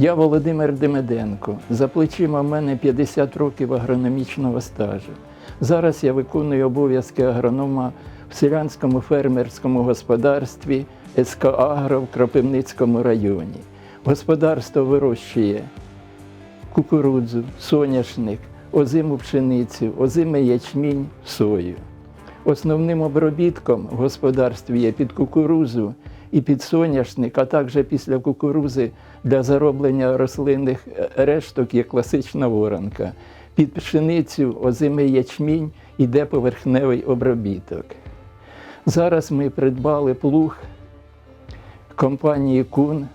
Я Володимир Демиденко. За плечима в мене 50 років агрономічного стажу. Зараз я виконую обов'язки агронома в селянському фермерському господарстві СК Агро в Кропивницькому районі. Господарство вирощує кукурудзу, соняшник, озиму пшеницю, озимий ячмінь, сою. Основним обробітком в господарстві є під кукурузу і під соняшник, а також після кукурузи для зароблення рослинних е, решток є класична воронка. Під пшеницю озимий ячмінь іде поверхневий обробіток. Зараз ми придбали плуг компанії Кун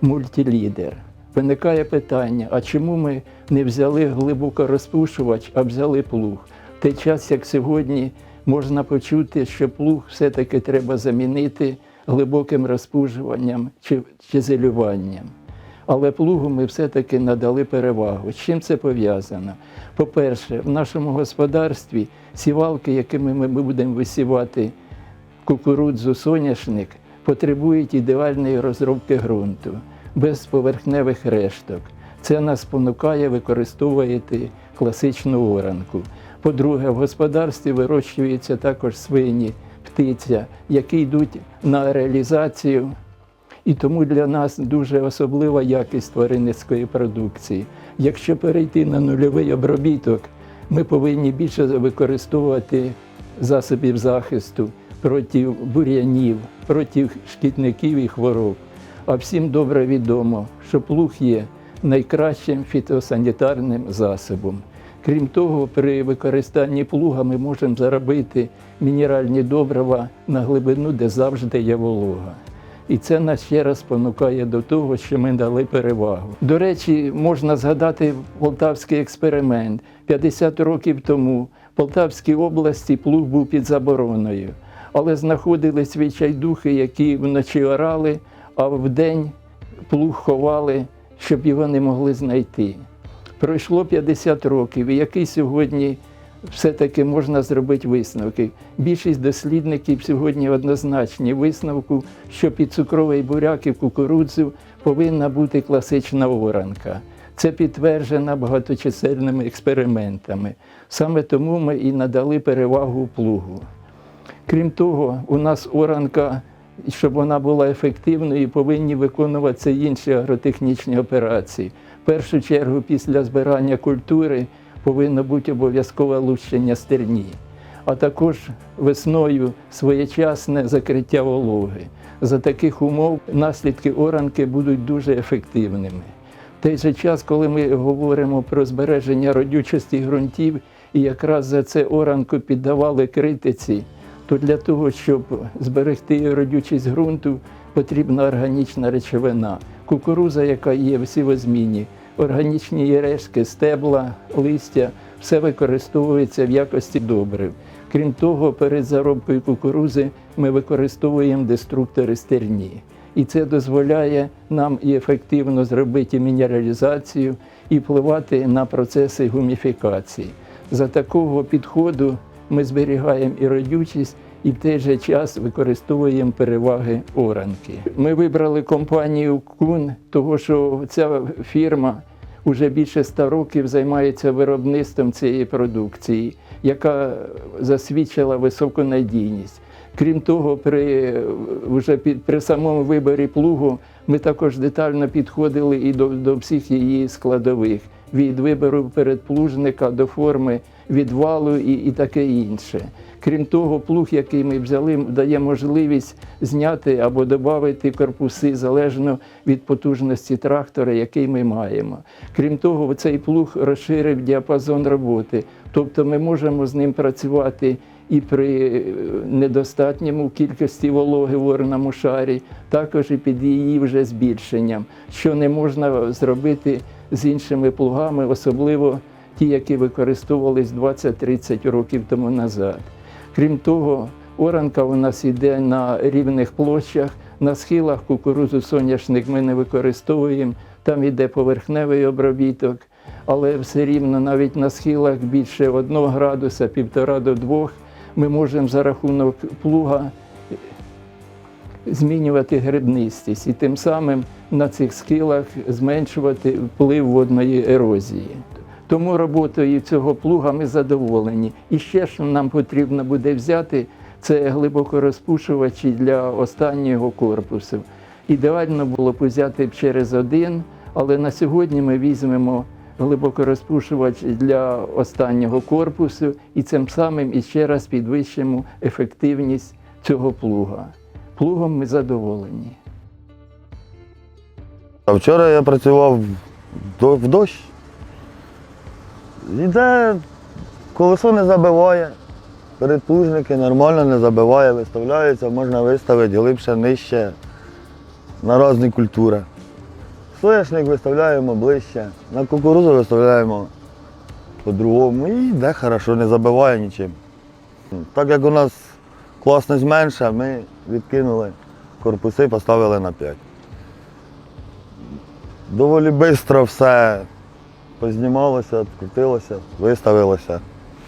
мультилідер. Виникає питання: а чому ми не взяли глибокорозпушувач, а взяли плуг? В той час, як сьогодні можна почути, що плуг все-таки треба замінити глибоким розпушуванням чи, чи зелюванням. Але плугу ми все-таки надали перевагу. З чим це пов'язано? По-перше, в нашому господарстві сівалки, якими ми будемо висівати кукурудзу, соняшник, потребують ідеальної розробки ґрунту, без поверхневих решток. Це нас спонукає використовувати класичну оранку. По-друге, в господарстві вирощуються також свині, птиця, які йдуть на реалізацію. І тому для нас дуже особлива якість тваринницької продукції. Якщо перейти на нульовий обробіток, ми повинні більше використовувати засобів захисту проти бур'янів, проти шкідників і хвороб. А всім добре відомо, що плуг є найкращим фітосанітарним засобом. Крім того, при використанні плуга ми можемо заробити мінеральні добрива на глибину, де завжди є волога. І це нас ще раз спонукає до того, що ми дали перевагу. До речі, можна згадати полтавський експеримент. 50 років тому в Полтавській області плуг був під забороною, але знаходились відчайдухи, які вночі орали, а вдень плуг ховали, щоб його не могли знайти. Пройшло 50 років, і який сьогодні все-таки можна зробити висновки. Більшість дослідників сьогодні однозначні висновку, що під цукровий буряк і кукурудзу повинна бути класична оранка. Це підтверджено багаточисельними експериментами. Саме тому ми і надали перевагу плугу. Крім того, у нас оранка, щоб вона була ефективною, повинні виконуватися інші агротехнічні операції. В першу чергу, після збирання культури повинно бути обов'язкове лущення стерні, а також весною своєчасне закриття вологи. За таких умов наслідки оранки будуть дуже ефективними. В той же час, коли ми говоримо про збереження родючості ґрунтів, і якраз за це оранку піддавали критиці, то для того, щоб зберегти родючість ґрунту, потрібна органічна речовина. Кукуруза, яка є в сівозміні, органічні її рештки, стебла, листя, все використовується в якості добрив. Крім того, перед заробкою кукурузи ми використовуємо деструктори стерні. І це дозволяє нам і ефективно зробити мінералізацію і впливати на процеси гуміфікації. За такого підходу ми зберігаємо і родючість, і в той же час використовуємо переваги оранки. Ми вибрали компанію Кун, тому що ця фірма вже більше ста років займається виробництвом цієї продукції, яка засвідчила високу надійність. Крім того, при, вже під, при самому виборі плугу ми також детально підходили і до, до всіх її складових від вибору передплужника до форми відвалу і, і таке інше. Крім того, плуг, який ми взяли, дає можливість зняти або додати корпуси залежно від потужності трактора, який ми маємо. Крім того, цей плуг розширив діапазон роботи, тобто ми можемо з ним працювати і при недостатньому кількості вологи в орному шарі, також і під її вже збільшенням, що не можна зробити з іншими плугами, особливо ті, які використовувались 20-30 років тому назад. Крім того, оранка у нас йде на рівних площах, на схилах кукурузу соняшник ми не використовуємо, там йде поверхневий обробіток, але все рівно навіть на схилах більше 1 градуса, півтора до двох, ми можемо за рахунок плуга змінювати грибнистість і тим самим на цих схилах зменшувати вплив водної ерозії. Тому роботою цього плуга ми задоволені. І ще що нам потрібно буде взяти, це глибокорозпушувачі для останнього корпусу. Ідеально було б взяти через один, але на сьогодні ми візьмемо глибокорозпушувач для останнього корпусу і цим самим іще раз підвищимо ефективність цього плуга. Плугом ми задоволені. А вчора я працював в дощ. Іде, колесо не забиває, передплужники нормально не забиває, виставляються, можна виставити глибше, нижче, на різні культури. Соняшник виставляємо ближче, на кукурузу виставляємо по-другому і йде хорошо, не забиває нічим. Так як у нас класність менша, ми відкинули корпуси, поставили на 5. Доволі швидко все познімалося, відкрутилося, виставилося.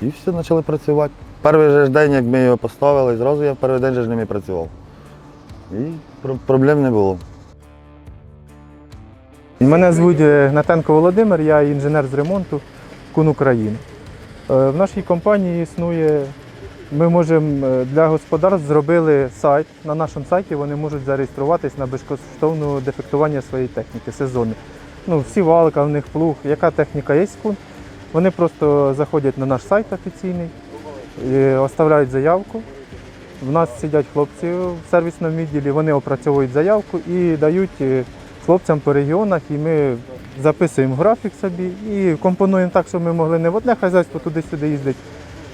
І все почали працювати. Перший же день, як ми його поставили, зразу я в перший день же ж ними працював. І проблем не було. Мене звуть е, Гнатенко Володимир, я інженер з ремонту Кун України. Е, В нашій компанії існує, ми можемо е, для господарств зробили сайт. На нашому сайті вони можуть зареєструватись на безкоштовне дефектування своєї техніки, сезонне. Ну, всі валка, в них плуг, яка техніка є кун. Вони просто заходять на наш сайт офіційний, оставляють заявку. В нас сидять хлопці в сервісному відділі, вони опрацьовують заявку і дають е, хлопцям по регіонах, і ми записуємо графік собі і компонуємо так, щоб ми могли не в одне хазяйство туди-сюди їздити,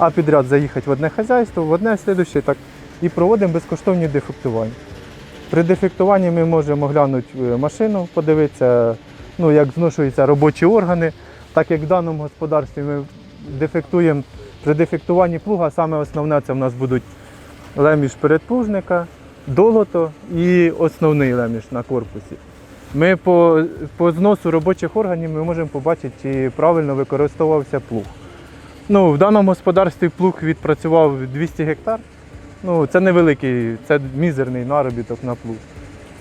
а підряд заїхати в одне хазяйство, в одне слідуще, так і проводимо безкоштовні дефектування. При дефектуванні ми можемо оглянути е, машину, подивитися, ну, як зношуються робочі органи. Так як в даному господарстві ми дефектуємо при дефектуванні плуга, саме основне це в нас будуть леміш передплужника, долото і основний леміш на корпусі. Ми по, по зносу робочих органів ми можемо побачити, чи правильно використовувався плуг. Ну, в даному господарстві плуг відпрацював 200 гектар. Ну, це невеликий, це мізерний наробіток на плуг.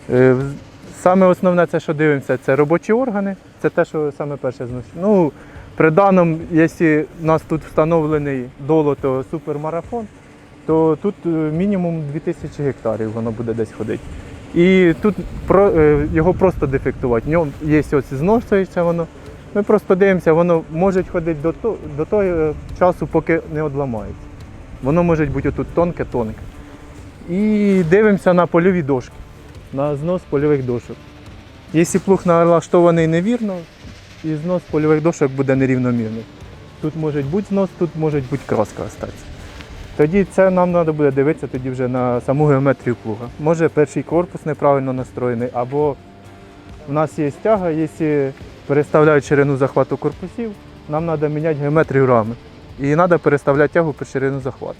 Е, Саме основне, це, що дивимося, це робочі органи, це те, що саме перше зносить. Ну, при даному, якщо у нас тут встановлений долото супермарафон, то тут е, мінімум 2000 гектарів воно буде десь ходити. І тут е, його просто дефектувати. В ньому є ось зношується воно. Ми просто дивимося, воно може ходити до, то, до того е, часу, поки не одламається. Воно може бути отут тонке-тонке. І дивимося на польові дошки, на знос польових дошок. Якщо плуг налаштований невірно, і знос польових дошок буде нерівномірний. Тут може бути знос, тут може бути краска остатися. Тоді це нам треба буде дивитися тоді вже на саму геометрію плуга. Може перший корпус неправильно настроєний, або в нас є стяга, якщо переставляють ширину захвату корпусів, нам треба міняти геометрію рами. І треба переставляти тягу під ширину захвату.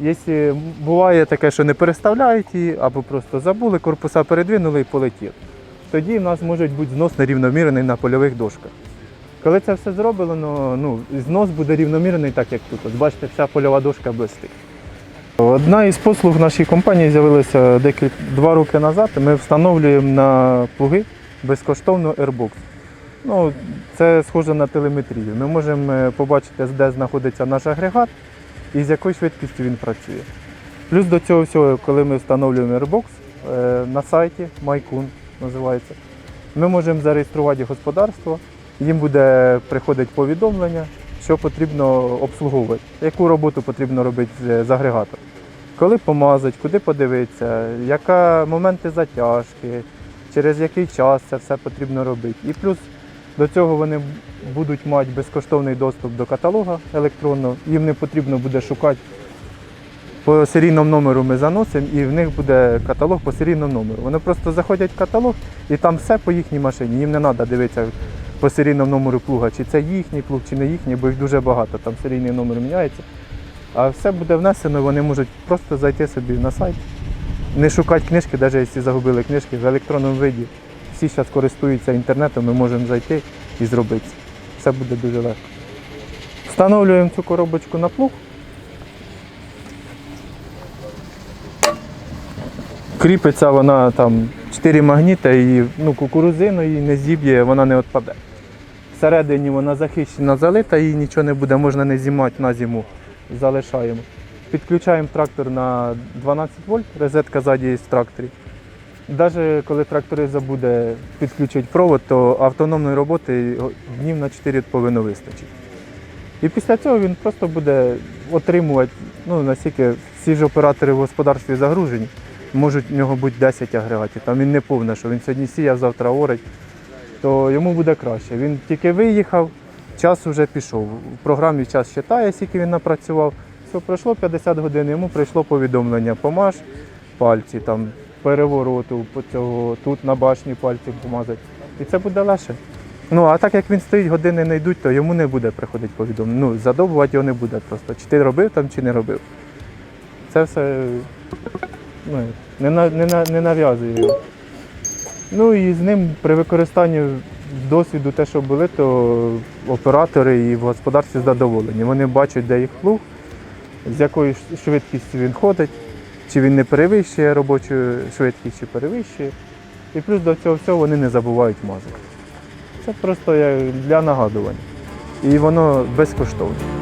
Якщо буває таке, що не переставляють її, або просто забули, корпуса передвинули і полетіли. Тоді в нас може бути знос нерівномірний на польових дошках. Коли це все зроблено, ну, знос буде рівномірний, так як тут. От бачите, вся польова дошка блистить. Одна із послуг нашої компанії з'явилася декілька два роки назад. Ми встановлюємо на плуги безкоштовно Airbox. Ну, це схоже на телеметрію. Ми можемо е, побачити, де знаходиться наш агрегат і з якою швидкістю він працює. Плюс до цього всього, коли ми встановлюємо Airbox е, на сайті MyCun називається, ми можемо зареєструвати господарство, їм буде приходити повідомлення, що потрібно обслуговувати, яку роботу потрібно робити з- з агрегатом. Коли помазати, куди подивитися, яка моменти затяжки, через який час це все потрібно робити. І плюс до цього вони будуть мати безкоштовний доступ до каталога електронного, їм не потрібно буде шукати по серійному номеру ми заносимо, і в них буде каталог по серійному номеру. Вони просто заходять в каталог і там все по їхній машині. Їм не треба дивитися по серійному номеру плуга, чи це їхній плуг, чи не їхній, бо їх дуже багато, там серійний номер міняється. А все буде внесено, вони можуть просто зайти собі на сайт, не шукати книжки, навіть якщо загубили книжки в електронному виді. Всі зараз користуються інтернетом, ми можемо зайти і зробити. Все буде дуже легко. Встановлюємо цю коробочку на плуг. кріпиться вона там 4 магніти і ну, кукурузину її не зіб'є, вона не відпаде. Всередині вона захищена, залита, їй нічого не буде, можна не знімати на зиму. Залишаємо. Підключаємо трактор на 12 вольт, розетка ззаді є в. Навіть коли трактори забуде підключити провод, то автономної роботи днів на 4 повинно вистачити. І після цього він просто буде отримувати, ну наскільки всі ж оператори в господарстві загружені, можуть в нього бути 10 агрегатів. Там він не повне, що він сьогодні сіяв, завтра орить, то йому буде краще. Він тільки виїхав, час вже пішов. В програмі час читає, скільки він напрацював. Все, пройшло 50 годин, йому прийшло повідомлення, помаж пальці, там, перевороту цього, тут на башні пальці помазати. І це буде легше. Ну, а так як він стоїть, години не йдуть, то йому не буде приходити повідомлення. Ну, задовбувати його не буде просто. Чи ти робив там, чи не робив. Це все ну, не, на- не, на- не нав'язує. Ну і з ним при використанні досвіду, те, що були, то оператори і в господарстві задоволені. Вони бачать, де їх плуг, з якою швидкістю він ходить, чи він не перевищує робочу швидкість, чи перевищує. І плюс до цього всього вони не забувають мазок. Це просто для нагадування. І воно безкоштовне.